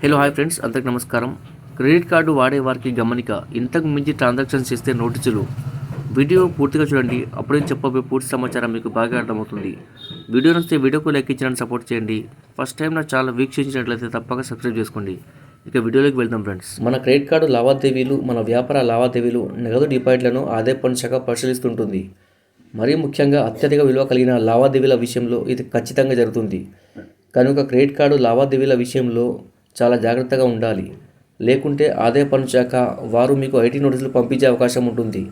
Hello hi friends అందరికి నమస్కారం. Credit card వాడే వారికి గమనిక ఇంతకు మించి ట్రాన్సాక్షన్స్ చేస్తే నోటీసులు వీడియో పూర్తిగా చూడండి. అప్పుడే చెప్పబోయే పూర్తి సమాచారం మీకు బాగా అర్థమవుతుంది. వీడియో నచ్చితే వీడియోకు లైక్ ఇచ్చిన సపోర్ట్ చేయండి. ఫస్ట్ టైం నా ఛానల్ వీక్షించినట్లయితే తప్పక సబ్స్క్రైబ్ చేసుకోండి. ఇక వీడియోలోకి వెళ్దాం ఫ్రెండ్స్ మన క్రెడిట్ కార్డు లావాదేవీలు మన వ్యాపార లావాదేవీలు నగదు డిపాజిట్లను ఆదాయ పన్ను శాఖ పరిశీలిస్తుంటుంది. మరీ ముఖ్యంగా అత్యధిక విలువ కలిగిన లావాదేవీల విషయంలో ఇది ఖచ్చితంగా జరుగుతుంది. కనుక క్రెడిట్ కార్డు లావాదేవీల విషయంలో చాలా జాగ్రత్తగా ఉండాలి. లేకుంటే ఆదాయ పన్ను శాఖ వారు మీకు ఐటీ నోటీసులు పంపించే అవకాశం ఉంటుంది.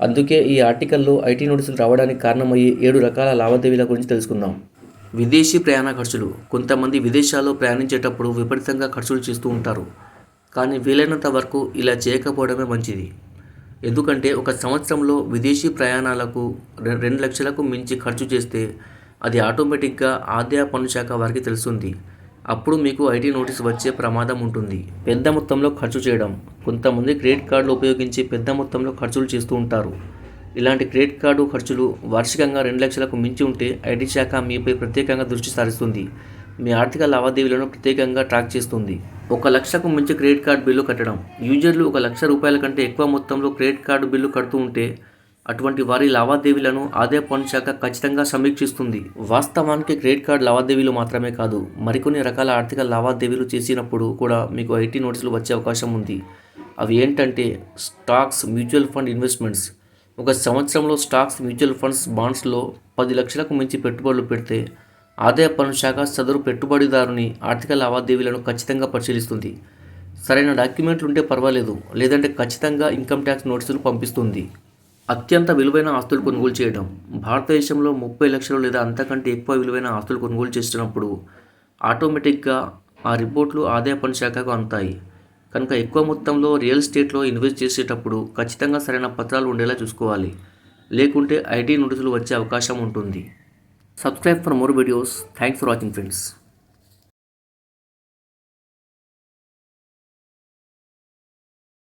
అందుకే ఈ ఆర్టికల్లో ఐటీ నోటీసులు రావడానికి కారణమయ్యే ఏడు రకాల లావాదేవీల గురించి తెలుసుకుందాం. విదేశీ ప్రయాణ ఖర్చులు. కొంతమంది విదేశాల్లో ప్రయాణించేటప్పుడు విపరీతంగా ఖర్చులు చేస్తూ ఉంటారు. కానీ వీలైనంత వరకు ఇలా చేయకపోవడమే మంచిది. ఎందుకంటే ఒక సంవత్సరంలో విదేశీ ప్రయాణాలకు రె- రెండు లక్షలకు మించి ఖర్చు చేస్తే అది ఆటోమేటిక్గా ఆదాయ పన్ను శాఖ వారికి తెలుస్తుంది. అప్పుడు మీకు ఐటీ నోటీస్ వచ్చే ప్రమాదం ఉంటుంది. పెద్ద మొత్తంలో ఖర్చు చేయడం. కొంతమంది క్రెడిట్ కార్డులు ఉపయోగించి పెద్ద మొత్తంలో ఖర్చులు చేస్తూ ఉంటారు. ఇలాంటి క్రెడిట్ కార్డు ఖర్చులు వార్షికంగా రెండు లక్షలకు మించి ఉంటే ఐటీ శాఖ మీపై ప్రత్యేకంగా దృష్టి సారిస్తుంది. మీ ఆర్థిక లావాదేవీలను ప్రత్యేకంగా ట్రాక్ చేస్తుంది. ఒక లక్షకు మించి క్రెడిట్ కార్డు బిల్లు కట్టడం. యూజర్లు ఒక లక్ష రూపాయల కంటే ఎక్కువ మొత్తంలో క్రెడిట్ కార్డు బిల్లు కడుతూ ఉంటే అటువంటి వారి లావాదేవీలను ఆదాయ పన్ను శాఖ ఖచ్చితంగా సమీక్షిస్తుంది. వాస్తవానికి క్రెడిట్ కార్డ్ లావాదేవీలు మాత్రమే కాదు మరికొన్ని రకాల ఆర్థిక లావాదేవీలు చేసినప్పుడు కూడా మీకు ఐటీ నోటీసులు వచ్చే అవకాశం ఉంది. అవి ఏంటంటే స్టాక్స్ మ్యూచువల్ ఫండ్ ఇన్వెస్ట్మెంట్స్. ఒక సంవత్సరంలో స్టాక్స్ మ్యూచువల్ ఫండ్స్ బాండ్స్లో పది లక్షలకు మించి పెట్టుబడులు పెడితే ఆదాయ పన్ను శాఖ సదరు పెట్టుబడిదారుని ఆర్థిక లావాదేవీలను ఖచ్చితంగా పరిశీలిస్తుంది. సరైన డాక్యుమెంట్లు ఉంటే పర్వాలేదు లేదంటే ఖచ్చితంగా ఇన్కమ్ ట్యాక్స్ నోటీసులు పంపిస్తుంది. అత్యంత విలువైన ఆస్తులు కొనుగోలు చేయడం. భారతదేశంలో ముప్పై లక్షలు లేదా అంతకంటే ఎక్కువ విలువైన ఆస్తులు కొనుగోలు చేసినప్పుడు ఆటోమేటిక్గా ఆ రిపోర్ట్లు ఆదాయ పన్ను శాఖకు అందుతాయి. కనుక ఎక్కువ మొత్తంలో రియల్ ఎస్టేట్లో ఇన్వెస్ట్ చేసేటప్పుడు ఖచ్చితంగా సరైన పత్రాలు ఉండేలా చూసుకోవాలి. లేకుంటే ఐటీ నోటీసులు వచ్చే అవకాశం ఉంటుంది. Subscribe for more videos. Thanks for watching friends.